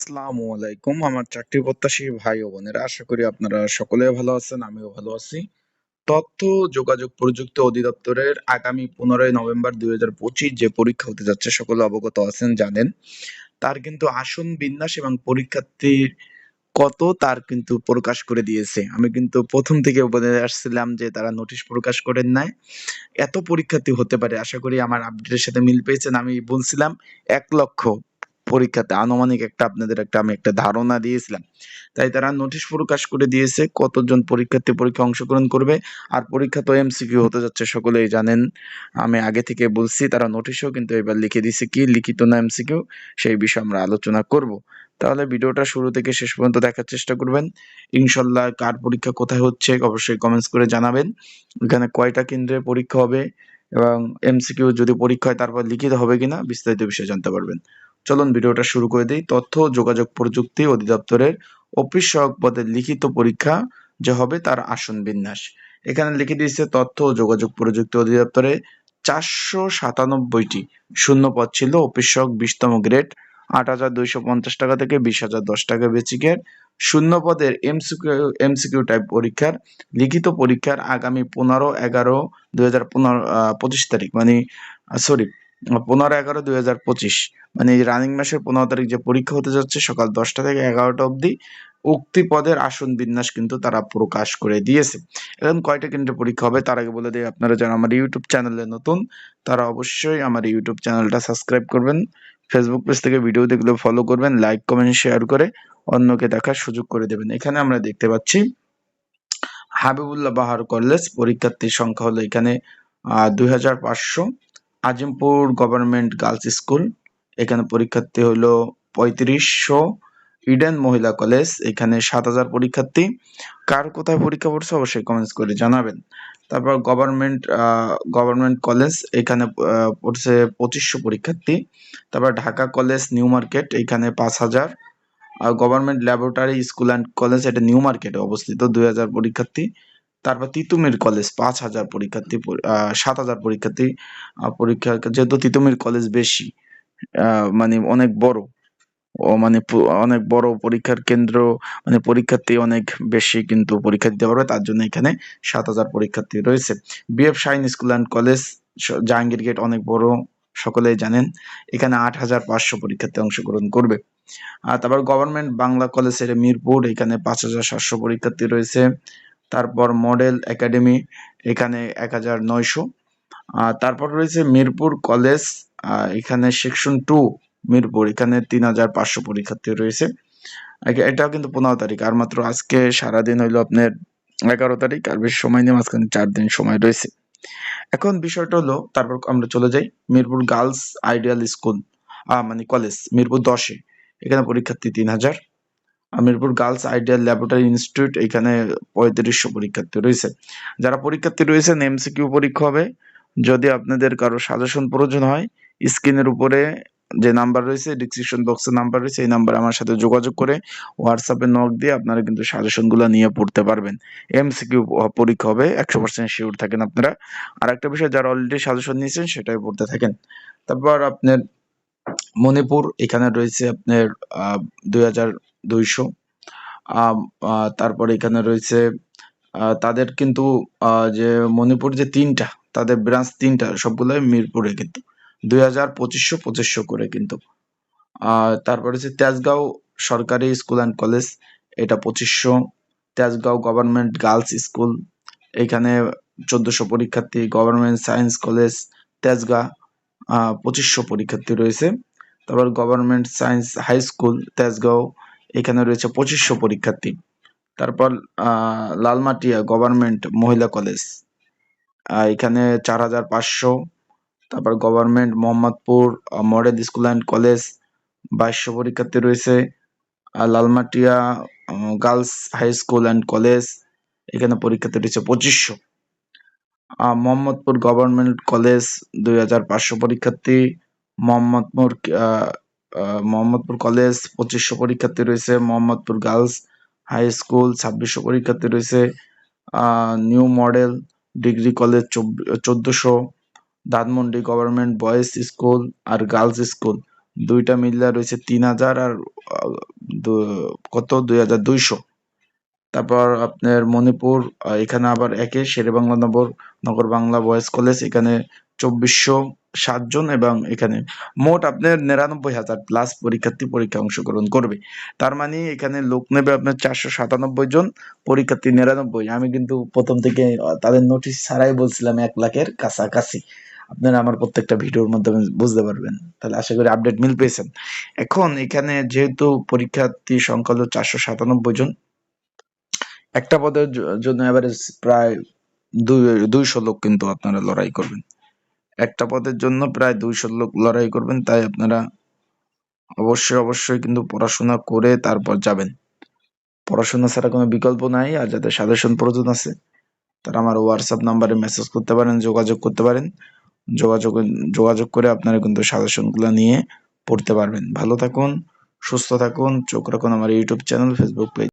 আসসালামু আলাইকুম। আমার চাকরি প্রত্যাশী ভাই ও বোনেরা, আশা করি আপনারা সকলে ভালো আছেন, আমিও ভালো আছি। তথ্য, যোগাযোগ প্রযুক্তি অধিদপ্তরের আগামী পনেরোই নভেম্বর দুই হাজার পঁচিশ যে পরীক্ষা হতে যাচ্ছে, সকলে অবগত আছেন, জানেন। তার কিন্তু আসন বিন্যাস এবং পরীক্ষার্থীর কত তার কিন্তু প্রকাশ করে দিয়েছে। আমি কিন্তু প্রথম থেকে বলে আসছিলাম যে তারা নোটিশ প্রকাশ করেন নাই। এত পরীক্ষার্থী হতে পারে, আশা করি আমার আপডেটের সাথে মিল পেয়েছেন। আমি বলছিলাম এক লক্ষ পরীক্ষাতে আনুমানিক একটা আপনাদের একটা আমি একটা ধারণা দিয়েছিলাম। তাই তারা নোটিশ প্রকাশ করে দিয়েছে কতজন পরীক্ষার্থী পরীক্ষা অংশগ্রহণ করবে। আর পরীক্ষা তো এমসিকিউ হতে যাচ্ছে, সকলেই জানেন। আমি আগে থেকে বলছি, তারা নোটিশও কিন্তু এবার লিখে দিয়েছে কি লিখিত না এমসিকিউ, সেই বিষয়ে আমরা আলোচনা করব। তাহলে ভিডিওটা শুরু থেকে শেষ পর্যন্ত দেখার চেষ্টা করবেন। ইনশাল্লাহ কার পরীক্ষা কোথায় হচ্ছে অবশ্যই কমেন্টস করে জানাবেন। এখানে কয়টা কেন্দ্রে পরীক্ষা হবে এবং এমসিকিউ যদি পরীক্ষা হয়, তারপর লিখিত হবে কিনা বিস্তারিত বিষয়ে জানতে পারবেন। চলুন ভিডিওটা শুরু করে দিই। তথ্য, যোগাযোগ প্রযুক্তি অধিদপ্তরের অফিস সহায়ক পদের লিখিত পরীক্ষা যে হবে তার আসন বিন্যাস। এখানে লিখে দিয়েছে তথ্য ও যোগাযোগ প্রযুক্তি অধিদপ্তরে চারশো সাতানব্বইটি শূন্য পদ ছিল। অফিস সহায়ক বিশতম গ্রেড, আট হাজার দুইশো পঞ্চাশ টাকা থেকে বিশ হাজার দশ টাকা বেচিকের শূন্য পদের এমসিকিউ এমসিকিউ টাইপ পরীক্ষার লিখিত পরীক্ষার আগামী পনেরো, এগারো, দুই হাজার পনেরো পঁচিশ তারিখ মানে সরি পনেরো এগারো দুই হাজার পঁচিশ। মানে এই রানিং মাসের পনেরো তারিখ যে পরীক্ষা হতে যাচ্ছে, সকাল দশটা থেকে এগারোটা অবধি উক্তি পদের আসন বিন্যাস কিন্তু তারা প্রকাশ করে দিয়েছে। এখন কয়টা কেন্দ্রে পরীক্ষা হবে তার আগে বলে দিই, আপনারা যারা আমার ইউটিউব চ্যানেলে নতুন, তারা অবশ্যই আমার ইউটিউব চ্যানেলটা সাবস্ক্রাইব করবেন। ফেসবুক পেজ থেকে ভিডিও দেখলে ফলো করবেন লাইক কমেন্ট শেয়ার করে অন্যকে দেখার সুযোগ করে দেবেন। এখানে আমরা দেখতে পাচ্ছি, হাবিবুল্লাহ বাহার কলেজ পরীক্ষার্থীর সংখ্যা হলো এখানে দুই হাজার পাঁচশো। Azimpur government girls school. এখানে পরীক্ষার্থী হলো পঁয়ত্রিশশো। ইডেন মহিলা কলেজ, এখানে সাত হাজার পরীক্ষার্থী। কার কোথায় পরীক্ষা পড়ছে অবশ্যই কমেন্টস করে জানাবেন। তারপর গভর্নমেন্ট গভর্নমেন্ট কলেজ, এখানে পড়ছে পঁচিশশো পরীক্ষার্থী। তারপর ঢাকা কলেজ, নিউ মার্কেট, এখানে পাঁচ হাজার। আর government laboratory school and college, এটা নিউ মার্কেটে অবস্থিত, দুই হাজার পরীক্ষার্থী। তারপর তিতুমির কলেজ পাঁচ হাজার পরীক্ষার্থী সাত হাজার পরীক্ষার্থী পরীক্ষা যেহেতু তিতুমির কলেজ বেশি মানে অনেক বড়, ও মানে অনেক বড় পরীক্ষার কেন্দ্র মানে পরীক্ষার্থী অনেক বেশি কিন্তু পরীক্ষা দিতে পারবে, তার জন্য এখানে সাত হাজার পরীক্ষার্থী রয়েছে। BAF Shaheen school and college Jahangir gate অনেক বড়, সকলেই জানেন, এখানে আট হাজার পাঁচশো পরীক্ষার্থী অংশগ্রহণ করবে। আর তারপর গভর্নমেন্ট বাংলা কলেজের মিরপুর এখানে পাঁচ হাজার সাতশো পরীক্ষার্থী রয়েছে। তারপর মডেল একাডেমি এখানে এক হাজার নয়শো। তারপর রয়েছে মিরপুর কলেজ এখানে সেকশন টু মিরপুর, এখানে তিন হাজার পাঁচশো পরীক্ষার্থী রয়েছে। এটাও কিন্তু পনেরো তারিখ, আর মাত্র আজকে সারাদিন হইল আপনার এগারো তারিখ, আর বেশি সময় নেই, মাঝখানে চার দিন সময় রয়েছে। এখন বিষয়টা হলো, তারপর আমরা চলে যাই, মিরপুর গার্লস আইডিয়াল স্কুল মানে কলেজ, মিরপুর দশে, এখানে পরীক্ষার্থী তিন হাজার। Mirpur girls ideal laboratory institute, এখানে পঁয়ত্রিশশো পরীক্ষার্থী রয়েছে। যারা পরীক্ষার্থী রয়েছেন এমসিকিউ পরীক্ষা হবে। যদি আপনাদের কারও সাজেশন প্রয়োজন হয়, স্ক্রিনের উপরে যে নাম্বার রয়েছে ডিসক্রিপশন বক্সের নাম্বার রয়েছে, এই নাম্বারে আমার সাথে যোগাযোগ করে হোয়াটসঅ্যাপে নক দিয়ে আপনারা কিন্তু সাজেশনগুলো নিয়ে পড়তে পারবেন। এমসিকিউ পরীক্ষা হবে, একশো পার্সেন্ট শিওর থাকেন আপনারা। আর একটা বিষয়, যারা অলরেডি সাজেশন নিয়েছেন, সেটাই পড়তে থাকেন। তারপর আপনার মণিপুর, এখানে রয়েছে আপনার দুই হাজার দুইশো। তারপরে এখানে রয়েছে তাদের কিন্তু যে মণিপুর যে তিনটা, তাদের ব্রাঞ্চ তিনটা, সবগুলোই মিরপুরে কিন্তু। দুই হাজার পঁচিশশো পঁচিশশো করে কিন্তু। তারপরে হচ্ছে তেজগাঁও সরকারি স্কুল অ্যান্ড কলেজ, এটা পঁচিশশো। তেজগাঁও গভর্নমেন্ট গার্লস স্কুল, এখানে চোদ্দশো পরীক্ষার্থী, গভর্নমেন্ট সায়েন্স কলেজ, তেজগাঁ পঁচিশশো পরীক্ষার্থী রয়েছে। তারপর government science high school Tejgaon, এখানে রয়েছে পঁচিশশো পরীক্ষার্থী। তারপর লালমাটিয়া গভর্নমেন্ট মহিলা কলেজ এখানে চার হাজার পাঁচশো। তারপর government Mohammadpur model school and college বাইশশো পরীক্ষার্থী রয়েছে। Lalmatia girls high school and college এখানে পরীক্ষার্থী রয়েছে পঁচিশশো। মোহাম্মদপুর গভর্নমেন্ট কলেজ দুই হাজার পাঁচশো পরীক্ষার্থী। মোহাম্মদপুর মোহাম্মদপুর কলেজ পঁচিশশো পরীক্ষার্থী রয়েছে, মোহাম্মদপুর গার্লস হাই স্কুল ছাব্বিশশো পরীক্ষার্থী রয়েছে নিউ মডেল ডিগ্রি কলেজ চোদ্দশো, ধানমন্ডি গভর্নমেন্ট বয়েজ স্কুল আর গার্লস স্কুল। দুইটা মিল্লা রয়েছে তিন হাজার আর কত? দুই হাজার দুইশো। তারপর আপনার মণিপুর এখানে আবার একে, শেরেবাংলা নগর নগর বাংলা বয়েজ কলেজ, এখানে চব্বিশশো সাতজন এবং এখানে মোট আপনার নিরানব্বই হাজার প্লাস পরীক্ষার্থী পরীক্ষা অংশগ্রহণ করবে। তার মানে এখানে লোক নেবে আপনার চারশো সাতানব্বই জন, পরীক্ষার্থী নিরানব্বই। আমি কিন্তু প্রথম থেকে তাদের নোটিশ ছাড়াই বলছিলাম এক লাখের কাছাকাছি। আপনারা আমার প্রত্যেকটা ভিডিওর মাধ্যমে বুঝতে পারবেন। তাহলে আশা করি আপডেট মিল পেয়েছেন। এখন এখানে যেহেতু পরীক্ষার্থী সংখ্যা হলো চারশো সাতানব্বই জন, একটা পদের জন্য এভারেজ প্রায় দুই, দুইশো লোক কিন্তু আপনারা লড়াই করবেন। একটা পদের জন্য প্রায় দুইশো লোক লড়াই করবেন, তাই আপনারা অবশ্যই অবশ্যই কিন্তু পড়াশোনা করে তারপর যাবেন। পড়াশোনা ছাড়া কোনো বিকল্প নাই, আর যাদের সাজেশন প্রয়োজন আছে, তারা আমার হোয়াটসঅ্যাপ নাম্বারে মেসেজ করতে পারেন, যোগাযোগ করতে পারেন। যোগাযোগ যোগাযোগ করে আপনারা কিন্তু সাজেশনগুলো নিয়ে পড়তে পারবেন। ভালো থাকুন, সুস্থ থাকুন, চোখ রাখুন আমার ইউটিউব চ্যানেল ফেসবুক পেজ